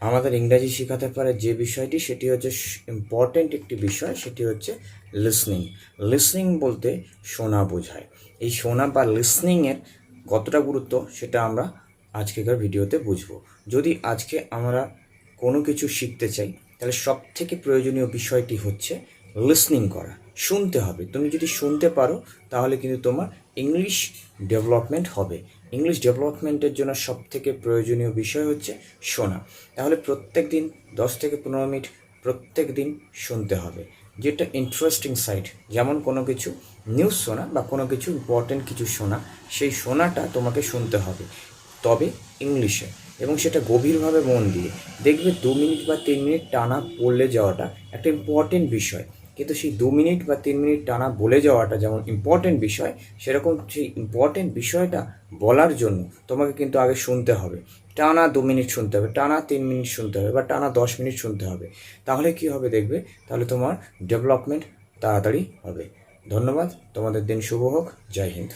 আমাদের ইংরাজি শেখাতে পারে যে বিষয়টি, সেটি হচ্ছে ইম্পর্ট্যান্ট একটি বিষয়, সেটি হচ্ছে লিসনিং লিসনিং বলতে শোনা বোঝায়। এই শোনা বা লিসনিংয়ের কতটা গুরুত্ব, সেটা আমরা আজকেকার ভিডিওতে বুঝব। যদি আজকে আমরা কোনো কিছু শিখতে চাই, তাহলে সব থেকে প্রয়োজনীয় বিষয়টি হচ্ছে লিসনিং করা। শুনতে হবে। তুমি যদি শুনতে পারো, তাহলে কিন্তু তোমার ইংলিশ ডেভেলপমেন্ট হবে। ইংলিশ ডেভেলপমেন্টের জন্য সব থেকে প্রয়োজনীয় বিষয় হচ্ছে শোনা। তাহলে প্রত্যেক দিন দশ থেকে পনেরো মিনিট প্রত্যেক দিন শুনতে হবে। যেটা ইন্টারেস্টিং সাইট যেমন কোনো কিছু নিউজ শোনা বা কোনো কিছু ইম্পর্টেন্ট কিছু শোনা, সেই শোনাটা তোমাকে শুনতে হবে। তবে ইংলিশে এবং সেটা গভীরভাবে মন দিয়ে। দেখবে দু মিনিট বা তিন মিনিট টানা পড়লে যাওয়াটা একটা ইম্পর্টেন্ট বিষয়। কিন্তু সেই দু মিনিট বা তিন মিনিট টানা বলে যাওয়াটা যেমন ইম্পর্টেন্ট বিষয়, সেরকম সেই ইম্পর্টেন্ট বিষয়টা বলার জন্য তোমাকে কিন্তু আগে শুনতে হবে। টানা দু মিনিট শুনতে হবে, টানা তিন মিনিট শুনতে হবে বা টানা দশ মিনিট শুনতে হবে। তাহলে কি হবে দেখবে? তাহলে তোমার ডেভেলপমেন্ট তাড়াতাড়ি হবে। ধন্যবাদ, তোমাদের দিন শুভ হোক, জয় হিন্দ।